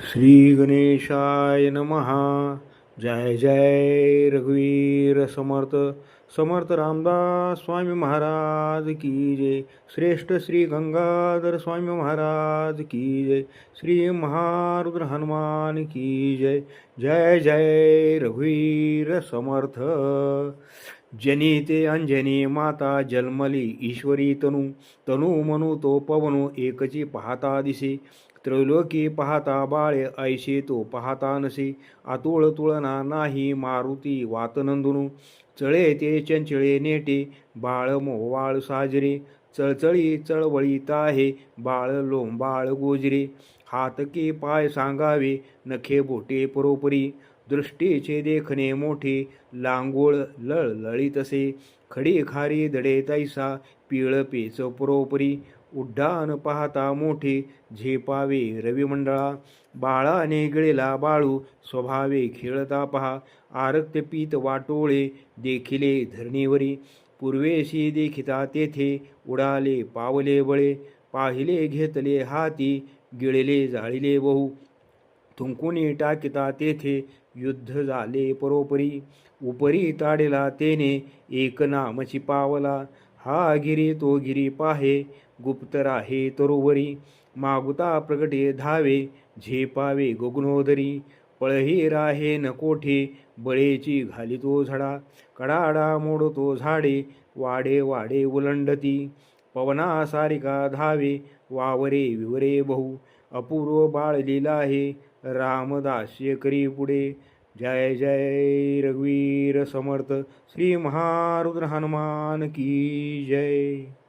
श्री गणेशाय नमहा जय जय रघुवीर समर्थ. समर्थ रामदास स्वामी महाराज की जय. श्रेष्ठ श्री गंगाधर स्वामी महाराज की जय. श्री महारुद्र हनुमान की जय. जय जय रघुवीर समर्थ. जनी ते अंजनी माता जन्मली ईश्वरी तनु. तनु मनु तो पवनु एकची पाहता दिसे. त्रैलोकी पाहता बाळे ऐशे तो पाहता नसे. आतुळ तुळना नाही मारुती वातनंदुनू चळे ते चंचळे नेटे बाळ मोवाळ साजरे. चळचळी चळवळीत आहे बाळ लोंबाळ गोजरे. हात के पाय सांगावे नखे बोटे परोपरी. दृष्टीचे देखणे मोठे लांगोळ लळलळीत असे. खडी खारी दडे तैसा पिळ पेच परोपरी. उड्डाण पाहता मोठे झेपावे. रविमंडळा बाळाने गिळेला बाळू स्वभावे खेळता पहा. आरक्त पीत वाटोळे देखिले धरणीवरी. पूर्वेशी देखिता तेथे उडाले पावले बळे. पाहिले घेतले हाती गिळले जाळिले बहु थुंकुनी टाकिता तेथे युद्ध झाले परोपरी. उपरी ताडेला तेने एक नामची पावला हा गिरी तो गिरी पाहे गुप्त राहे तरोवरी. मागुता प्रगटे धावे झेपावे गगनोदरी. पळही राहे न कोठे बळेची घालितो झडा. कडाडा मोडतो झाडे वाडे वाडे उलंडती. पवना सारिका धावे वावरे विवरे बहु. अपूर्व बाळ लीला हे रामदास्य करी पुढे. जय जय रघुवीर समर्थ श्री महारुद्र हनुमान की जय।